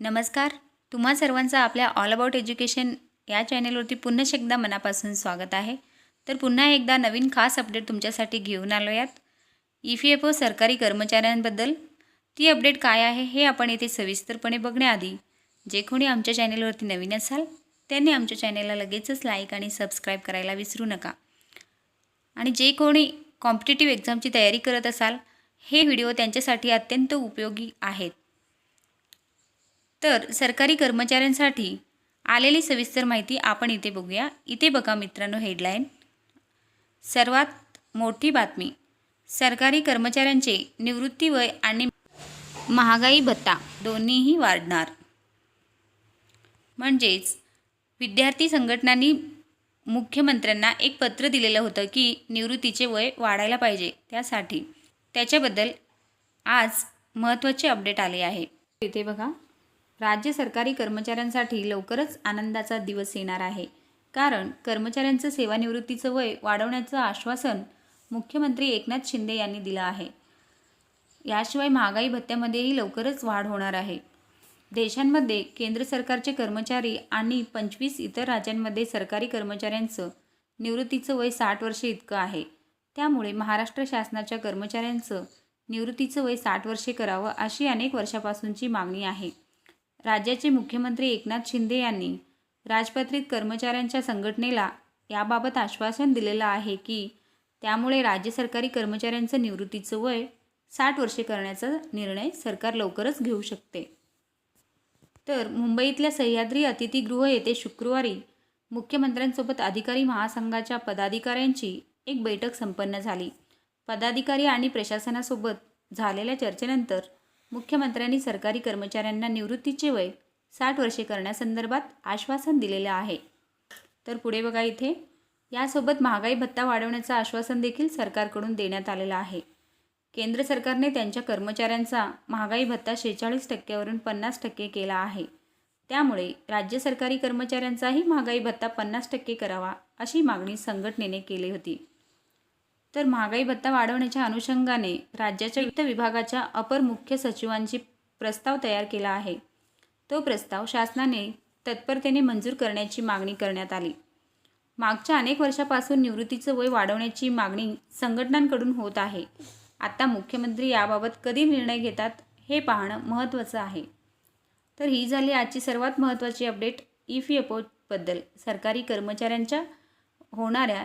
नमस्कार. तुम्हा सर्वांचं आपल्या ऑल अबाउट एज्युकेशन या चॅनेलवरती पुन्हा एकदा मनापासून स्वागत आहे. तर पुन्हा एकदा नवीन खास अपडेट तुमच्यासाठी घेऊन आलो यात. ई पी एफ ओ सरकारी कर्मचाऱ्यांबद्दल. ती अपडेट काय आहे हे आपण येथे सविस्तरपणे बघण्याआधी जे कोणी आमच्या चॅनेलवरती नवीन असाल त्यांनी आमच्या चॅनेलला लगेचच लाईक आणि सबस्क्राईब करायला विसरू नका. आणि जे कोणी कॉम्पिटेटिव्ह एक्झामची तयारी करत असाल हे व्हिडिओ त्यांच्यासाठी अत्यंत उपयोगी आहेत. तर सरकारी कर्मचाऱ्यांसाठी आलेली सविस्तर माहिती आपण इथे बघूया. इथे बघा मित्रांनो हेडलाईन सर्वात मोठी बातमी. सरकारी कर्मचाऱ्यांचे निवृत्ती वय आणि महागाई भत्ता दोन्हीही वाढणार. म्हणजेच विद्यार्थी संघटनांनी मुख्यमंत्र्यांना एक पत्र दिलेलं होतं की निवृत्तीचे वय वाढायला पाहिजे त्यासाठी. त्याच्याबद्दल आज महत्त्वाचे अपडेट आले आहे. इथे बघा. राज्य सरकारी कर्मचाऱ्यांसाठी लवकरच आनंदाचा दिवस येणार आहे. कारण कर्मचाऱ्यांचं सेवानिवृत्तीचं वय वाढवण्याचं आश्वासन मुख्यमंत्री एकनाथ शिंदे यांनी दिलं आहे. याशिवाय महागाई भत्त्यामध्येही लवकरच वाढ होणार आहे. देशांमध्ये केंद्र सरकारचे कर्मचारी आणि पंचवीस इतर राज्यांमध्ये सरकारी कर्मचाऱ्यांचं निवृत्तीचं वय साठ वर्षे इतकं आहे. त्यामुळे महाराष्ट्र शासनाच्या कर्मचाऱ्यांचं निवृत्तीचं वय साठ वर्षे करावं अशी अनेक वर्षापासूनची मागणी आहे. राज्याचे मुख्यमंत्री एकनाथ शिंदे यांनी राजपत्रित कर्मचाऱ्यांच्या संघटनेला याबाबत आश्वासन दिलेलं आहे की त्यामुळे राज्य सरकारी कर्मचाऱ्यांचं निवृत्तीचं वय साठ वर्षे करण्याचा निर्णय सरकार लवकरच घेऊ शकते. तर मुंबईतल्या सह्याद्री अतिथीगृह येथे शुक्रवारी मुख्यमंत्र्यांसोबत अधिकारी महासंघाच्या पदाधिकाऱ्यांची एक बैठक संपन्न झाली. पदाधिकारी आणि प्रशासनासोबत झालेल्या चर्चेनंतर मुख्यमंत्र्यांनी सरकारी कर्मचाऱ्यांना निवृत्तीचे वय साठ वर्षे करण्यासंदर्भात आश्वासन दिलेलं आहे. तर पुढे बघा इथे. यासोबत महागाई भत्ता वाढवण्याचं आश्वासन देखील सरकारकडून देण्यात आलेलं आहे. केंद्र सरकारने त्यांच्या कर्मचाऱ्यांचा महागाई भत्ता शेहेचाळीस टक्क्यावरून पन्नास टक्के केला आहे. त्यामुळे राज्य सरकारी कर्मचाऱ्यांचाही महागाई भत्ता पन्नास टक्के करावा अशी मागणी संघटनेने केली होती. तर महागाई भत्ता वाढवण्याच्या अनुषंगाने राज्याच्या वित्त विभागाच्या अपर मुख्य सचिवांची प्रस्ताव तयार केला आहे. तो प्रस्ताव शासनाने तत्परतेने मंजूर करण्याची मागणी करण्यात आली. मागच्या अनेक वर्षापासून निवृत्तीचं वय वाढवण्याची मागणी संघटनांकडून होत आहे. आता मुख्यमंत्री याबाबत कधी निर्णय घेतात हे पाहणं महत्त्वाचं आहे. तर ही झाली आजची सर्वात महत्त्वाची अपडेट ई फी एपोबद्दल सरकारी कर्मचाऱ्यांच्या होणाऱ्या